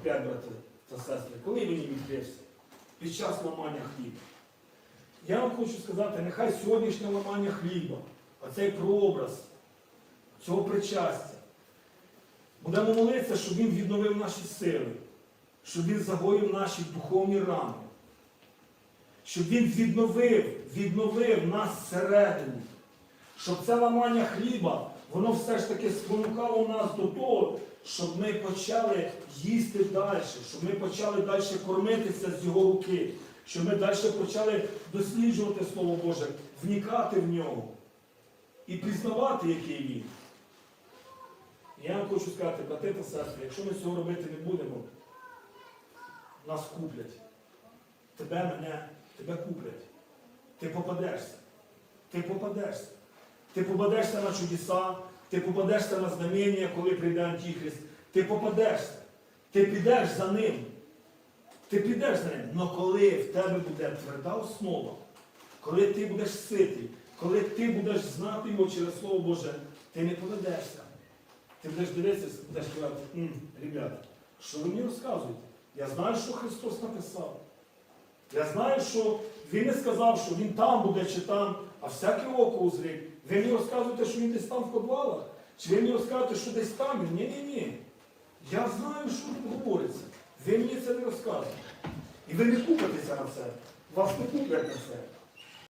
опять, брати та сестри, коли він відкрився? Під час ламання хліба. Я вам хочу сказати, нехай сьогоднішнє ламання хліба, оцей прообраз цього причастя, будемо молитися, щоб він відновив наші сили, щоб він загоїв наші духовні рани, щоб він відновив, відновив нас всередині, щоб це ламання хліба, воно все ж таки спонукало нас до того, щоб ми почали їсти далі, щоб ми почали далі кормитися з його руки, щоб ми далі почали досліджувати Слово Боже, вникати в нього і пізнавати, який він. Я вам хочу сказати, брати та сестри, якщо ми цього робити не будемо, нас куплять. Тебе, мене, тебе куплять. Ти попадешся. Ти попадешся. Ти попадешся на чудеса, ти попадешся на знамення, коли прийде Антихрист. Ти попадешся. Ти підеш за ним. Ти підеш за ним. Але коли в тебе буде тверда основа, коли ти будеш ситий, коли ти будеш знати його через Слово Боже, ти не поведешся. Ти будеш дивитися, будеш казати, «М, ребята, що ви мені розказуєте? Я знаю, що Христос написав. Я знаю, що Він не сказав, що Він там буде чи там, а всяке око узрить. Ви мені розказуєте, що він десь там в подвалах? Чи ви мені розказуєте, що десь там він? Ні-ні-ні. Я знаю, що тут говориться. Ви мені це не розказуєте. І ви не купитеся на це. Вас не куплять на це.